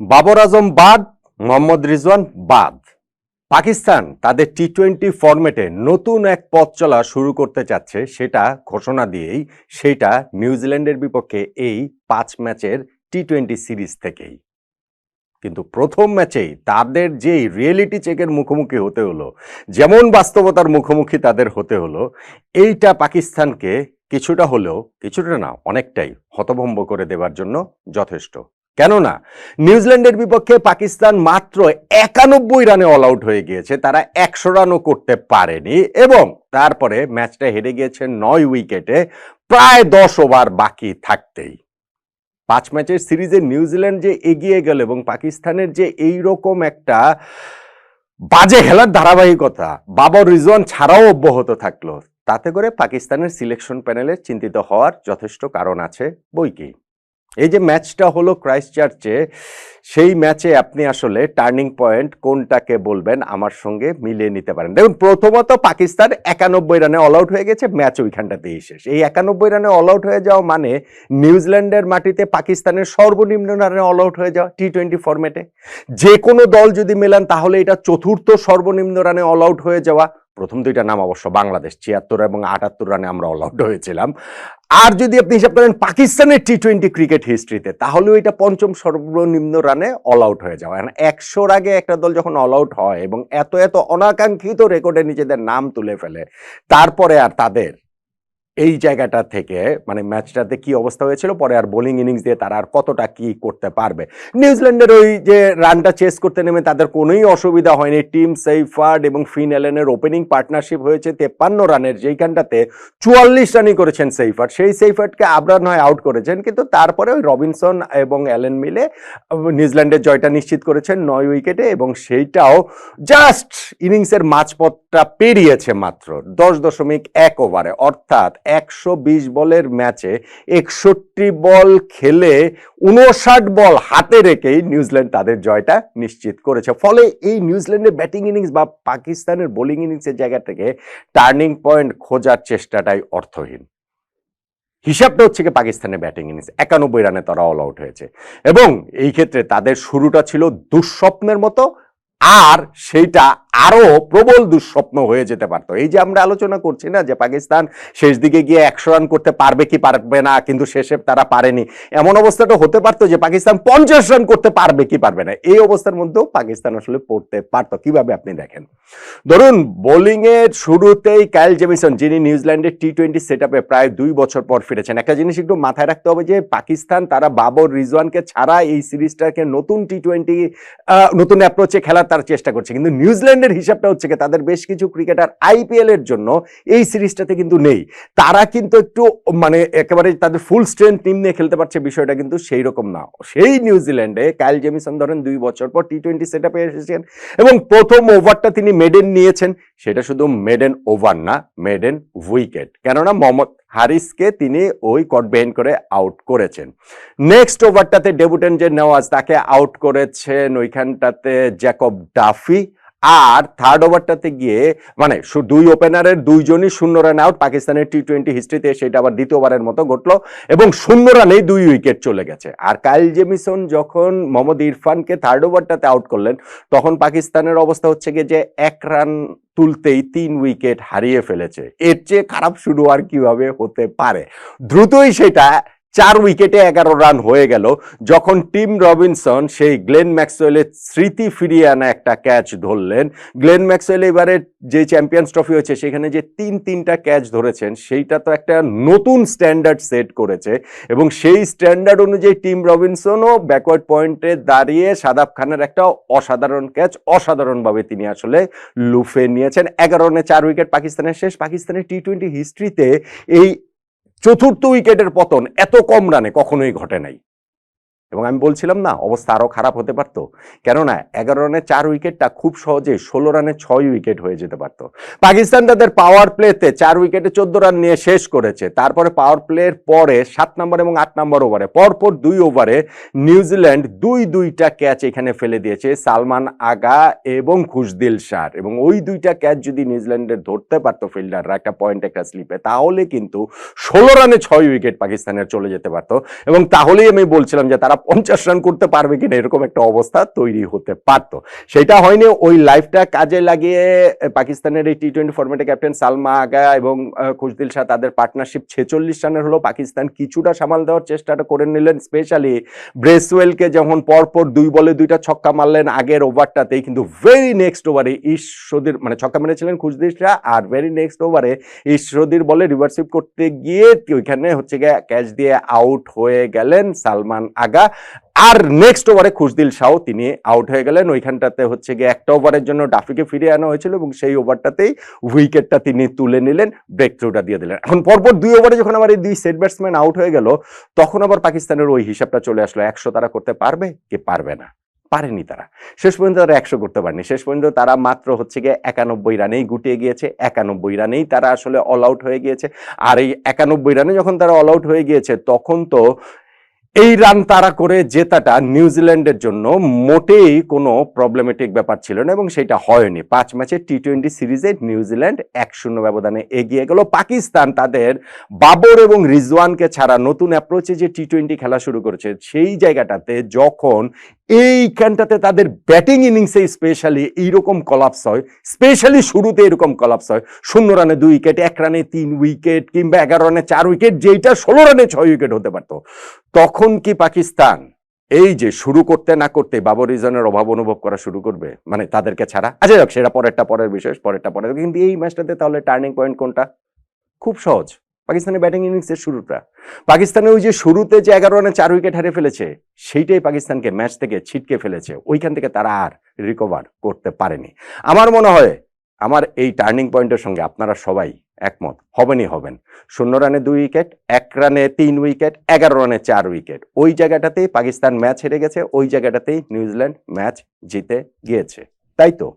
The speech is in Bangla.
বাবর আজম বাদ, মোহাম্মদ রিজওয়ান বাদ। পাকিস্তান তাদের টি টোয়েন্টি ফরম্যাটে নতুন এক পথ চলা শুরু করতে চাচ্ছে, সেটা ঘোষণা দিয়েই সেটা নিউজিল্যান্ডের বিপক্ষে এই পাঁচ ম্যাচের টি টোয়েন্টি সিরিজ থেকেই। কিন্তু প্রথম ম্যাচেই তাদের যেই রিয়েলিটি চেকের মুখোমুখি হতে হলো, যেমন বাস্তবতার মুখোমুখি তাদের হতে হলো, এইটা পাকিস্তানকে কিছুটা হলেও, কিছুটা না, অনেকটাই হতভম্ব করে দেওয়ার জন্য যথেষ্ট। কেননা, নিউজিল্যান্ডের বিপক্ষে পাকিস্তান মাত্র একানব্বই রানে অল আউট হয়ে গিয়েছে, তারা একশো রানও করতে পারেনি এবং তারপরে ম্যাচটা হেরে গিয়েছে নয় উইকেটে, প্রায় দশ ওভার বাকি থাকতেই। পাঁচ ম্যাচের সিরিজে নিউজিল্যান্ড যে এগিয়ে গেল এবং পাকিস্তানের যে এই রকম একটা বাজে খেলার ধারাবাহিকতা, বাবর রিজওয়ান ছাড়াও অব্যাহত থাকল, তাতে করে পাকিস্তানের সিলেকশন প্যানেলে চিন্তিত হওয়ার যথেষ্ট কারণ আছে বই কি এই যে ম্যাচটা হলো ক্রাইস্ট চার্চে, সেই ম্যাচে আপনি আসলে টার্নিং পয়েন্ট কোনটাকে বলবেন আমার সঙ্গে মিলিয়ে নিতে পারেন। দেখুন, প্রথমত পাকিস্তান একানব্বই রানে অল আউট হয়ে গেছে, ম্যাচ ওইখানটাতেই শেষ। এই একানব্বই রানে অল আউট হয়ে যাওয়া মানে নিউজিল্যান্ডের মাটিতে পাকিস্তানের সর্বনিম্ন রানে অল আউট হয়ে যাওয়া টি টোয়েন্টি ফরম্যাটে যে কোনো দল যদি মেলান, তাহলে এটা চতুর্থ সর্বনিম্ন রানে অল আউট হয়ে যাওয়া প্রথম দুইটা নাম অবশ্য বাংলাদেশ, ছিয়াত্তর এবং আটাত্তর রানে আমরা অল আউট হয়েছিলাম। আর যদি আপনি হিসাব করেন পাকিস্তানের টি টোয়েন্টি ক্রিকেট হিস্ট্রিতে তাহলেও এটা পঞ্চম সর্বনিম্ন রানে অল আউট হয়ে যাওয়া। কারণ একশোর আগে একটা দল যখন অল আউট হয় এবং এত এত অনাকাঙ্ক্ষিত রেকর্ডে নিজেদের নাম তুলে ফেলে, তারপরে আর তাদের এই জায়গাটা থেকে মানে ম্যাচটাতে কি অবস্থা হয়েছিল, পরে আর বোলিং ইনিংস দিয়ে তারা আর কতটা কি করতে পারবে। নিউজিল্যান্ডের ওই যে রানটা চেস করতে নেমে তাদের কোনোই অসুবিধা হয়নি। টিম সেইফার্ড এবং ফিন এলেনের ওপেনিং পার্টনারশিপ হয়েছে তেপ্পান্ন রানের যেইখানটাতে চুয়াল্লিশ রানই করেছেন সেইফার্ড। সেই সেইফার্ডকে আবরান হয় আউট করেছেন, কিন্তু তারপরে ওই রবিনসন এবং অ্যালেন মিলে নিউজিল্যান্ডের জয়টা নিশ্চিত করেছেন নয় উইকেটে এবং সেইটাও জাস্ট ইনিংসের মাঝপথটা পেরিয়েছে মাত্র দশ দশমিক এক ওভারে। অর্থাৎ একশো বিশ বলের ম্যাচে একষট্টি বল খেলে উনষাট বল হাতে রেখেই নিউজিল্যান্ড তাদের জয়টা নিশ্চিত করেছে। ফলে এই নিউজিল্যান্ডের ব্যাটিং ইনিংস বা পাকিস্তানের বোলিং ইনিংসের জায়গা থেকে টার্নিং পয়েন্ট খোঁজার চেষ্টাটাই অর্থহীন। হিসাবটা হচ্ছে কি পাকিস্তানের ব্যাটিং ইনিংস, একানব্বই রানে তারা অল আউট হয়েছে। এবং এই ক্ষেত্রে তাদের শুরুটা ছিল দুঃস্বপ্নের মতো আর সেইটা আরও প্রবল দুঃস্বপ্ন হয়ে যেতে পারতো। এই যে আমরা আলোচনা করছি না যে পাকিস্তান শেষ দিকে গিয়ে একশো রান করতে পারবে কি পারবে না, কিন্তু শেষে তারা পারেনি। এমন অবস্থাটা হতে পারতো যে পাকিস্তান পঞ্চাশ রান করতে পারবে কি পারবে না। এই অবস্থার মধ্যেও পাকিস্তান আসলে পড়তে পারতো। কীভাবে আপনি দেখেন? ধরুন বোলিং এর শুরুতেই কাইল জেমিসন যিনি নিউজিল্যান্ডের টি টোয়েন্টি সেট প্রায় দুই বছর পর ফিরেছেন, একটা জিনিস একটু মাথায় রাখতে হবে যে পাকিস্তান তারা বাবর রিজওয়ানকে ছাড়া এই সিরিজটাকে নতুন টি টোয়েন্টি নতুন অ্যাপ্রোচে খেলার তার চেষ্টা করছে। কিন্তু নিউজিল্যান্ডের হিসাবটা হচ্ছে তাদের বেশ কিছু ক্রিকেটার আইপিএল এর জন্য এই সিরিজটাতে কিন্তু নেই। তারা কিন্তু একটু মানে একেবারে তাদের ফুল স্ট্রেংথ টিম নিয়ে খেলতে পারছে বিষয়টা কিন্তু সেই রকম না। সেই নিউজিল্যান্ডে কাইল জেমিসন ধরেন দুই বছর পর টি টোয়েন্টি সেট আপে এসেছেন এবং প্রথম ওভারটা তিনি মেডেন নিয়েছেন। সেটা শুধু মেডেন ওভার না মেডেন উইকেট কেননা মোহাম্মদ হারিসকে তিনি ওই কট বেন করে আউট করেছেন। নেক্সট ওভারটাতে ডেবুটেন যে নেওয়াজ, তাকে আউট করেছেন ওইখানটাতে জ্যাকব ডাফি আর থার্ড ওভারটাতে গিয়ে মানে দুই ওপেনারের দুইজনই শূন্য রান আউট পাকিস্তানের টি টোয়েন্টি হিস্ট্রিতে সেটা আবার দ্বিতীয়বারের মতো ঘটলো, এবং শূন্য রানেই দুই উইকেট চলে গেছে। আর কাইল জেমিসন যখন মোহাম্মদ ইরফানকে থার্ড ওভারটাতে আউট করলেন, তখন পাকিস্তানের অবস্থা হচ্ছে গিয়ে যে এক রান তুলতেই তিন উইকেট হারিয়ে ফেলেছে। এর চেয়ে খারাপ শুরু আর কীভাবে হতে পারে? দ্রুতই সেটা চার উইকেটে এগারো রান হয়ে গেল। যখন টিম রবিনসন সেই গ্লেন ম্যাক্সওয়েলের স্মৃতি ফিরিয়ে আনা একটা ক্যাচ ধরলেন। গ্লেন ম্যাক্সওয়েল এবারে যে চ্যাম্পিয়ন্স ট্রফি হয়েছে, সেখানে যে তিন তিনটা ক্যাচ ধরেছেন, সেইটা তো একটা নতুন স্ট্যান্ডার্ড সেট করেছে এবং সেই স্ট্যান্ডার্ড অনুযায়ী টিম রবিনসনও ব্যাকওয়ার্ড পয়েন্টে দাঁড়িয়ে সাদাব খানের একটা অসাধারণ ক্যাচ অসাধারণভাবে তিনি আসলে লুফে নিয়েছেন। এগারো রানে চার উইকেট পাকিস্তানের শেষ। পাকিস্তানের টি টোয়েন্টি হিস্ট্রিতে এই চতুর্থ উইকেটের পতন এত কম রানে কখনোই ঘটে নাই। এবং আমি বলছিলাম, না, অবস্থা আরও খারাপ হতে পারতো। কেননা এগারো রানে চার উইকেটটা খুব সহজে ষোলো রানে ছয় উইকেট হয়ে যেতে পারতো। পাকিস্তান তাদের পাওয়ার প্লেতে চার উইকেটে চোদ্দ রান নিয়ে শেষ করেছে। তারপরে পাওয়ার প্লের পরে সাত নম্বর এবং আট নম্বর ওভারে পরপর দুই ওভারে নিউজিল্যান্ড দুই দুইটা ক্যাচ এখানে ফেলে দিয়েছে সালমান আগা এবং খুশদিল শাহ। এবং ওই দুইটা ক্যাচ যদি নিউজিল্যান্ডের ধরতে পারতো ফিল্ডাররা একটা পয়েন্ট একটা স্লিপে তাহলে কিন্তু ষোলো রানে ছয় উইকেট পাকিস্তানের চলে যেতে পারতো। এবং তাহলেই আমি বলছিলাম যে তারা পঞ্চাশ রান করতে পারবে কিনা এরকম একটা অবস্থা তৈরি হতে পারতো। সেটা হয়নি, ওই লাইফটা কাজে লাগিয়ে পাকিস্তানের এই টি টোয়েন্টি ফর্মেটে ক্যাপ্টেন সালমা আগা এবং খুশদিল শাহ তাদের পার্টনারশিপ ছেচল্লিশ রানের হলো। পাকিস্তান কিছুটা সামাল দেওয়ার চেষ্টাটা করে নিলেন স্পেশালি ব্রেসওয়েলকে যখন পরপর দুই বলে দুইটা ছক্কা মারলেন আগের ওভারটাতেই, কিন্তু ভেরি নেক্সট ওভারে ঈশ্বরদীর মানে ছক্কা মেরেছিলেন খুশদিল শাহ আর ভেরি নেক্সট ওভারে ঈশ্বরদীর বলে রিভার্সিভ করতে গিয়ে ওইখানে হচ্ছে গিয়ে ক্যাচ দিয়ে আউট হয়ে গেলেন সালমান আগা। আর নেক্সট ওভারে খুশদিল শাহ, তিনি আউট হয়ে গেলেন। ওইখানটাতে হচ্ছে গিয়ে একটা ওভারের জন্য ডাফিকে ফিরিয়ে আনা হয়েছিল এবং সেই ওভারটাতেই উইকেটটা তিনি তুলে নিলেন ব্রেক থ্রুটা দিয়ে দিলেন। এখন পরপর দুই ওভারে যখন আবার এই দুই সেট ব্যাটসম্যান আউট হয়ে গেল, তখন আবার পাকিস্তানের ওই হিসাবটা চলে আসলো, একশো তারা করতে পারবে কি পারবে না? পারেনি তারা। শেষ পর্যন্ত তারা একশো করতে পারেনি। শেষ পর্যন্ত তারা মাত্র হচ্ছে গিয়ে একানব্বই রানেই গুটিয়ে গিয়েছে, একানব্বই রানেই তারা আসলে অল আউট হয়ে গিয়েছে। আর এই একানব্বই রানে যখন তারা অল আউট হয়ে গিয়েছে, তখন তো এই রান তারা করে জেতাটা নিউজিল্যান্ডের জন্য মোটেই কোনো প্রবলেমেটিক ব্যাপার ছিল না এবং সেটা হয়নি। পাঁচ ম্যাচের টি টোয়েন্টি সিরিজে নিউজিল্যান্ড এক শূন্য ব্যবধানে এগিয়ে গেল। পাকিস্তান তাদের বাবর এবং রিজওয়ানকে ছাড়া নতুন অ্যাপ্রোচে যে টি টোয়েন্টি খেলা শুরু করেছে, সেই জায়গাটাতে যখন এইখানটাতে তাদের ব্যাটিং ইনিংসে স্পেশালি এইরকম কলাপস হয়। স্পেশালি শুরুতে এরকম কলাপস হয়। শূন্য রানে দুই উইকেট, এক রানে তিন উইকেট কিংবা এগারো রানে চার উইকেট, যেইটা ষোলো রানে ছয় উইকেট হতে পারতো। তখন কি পাকিস্তান এই যে শুরু করতে না করতে বাবর রিজনের অভাব অনুভব করা শুরু করবে? মানে তাদেরকে ছাড়া? আচ্ছা যাক, সেটা পরেরটা, পরের বিষয় পরেরটা, পরের। কিন্তু এই ম্যাচটাতে তাহলে টার্নিং পয়েন্ট কোনটা? খুব সহজ। পাকিস্তানের ব্যাটিং ইনিংসের শুরুটা। পাকিস্তানের ওই যে শুরুতে যে এগারো রানে চার উইকেট হারিয়ে ফেলেছে, সেইটাই পাকিস্তানকে ম্যাচ থেকে ছিটকে ফেলেছে। ওইখান থেকে তারা আর রিকভার করতে পারেনি। আমার মনে হয়, আমার এই টার্নিং পয়েন্টের সঙ্গে আপনারা সবাই একমত, হবেনই হবেন। শূন্য রানে দুই উইকেট, এক রানে তিন উইকেট, এগারো রানে চার উইকেট। ওই জায়গাটাতেই পাকিস্তান ম্যাচ হেরে গেছে, ওই জায়গাটাতেই নিউজিল্যান্ড ম্যাচ জিতে গিয়েছে। তাই তো?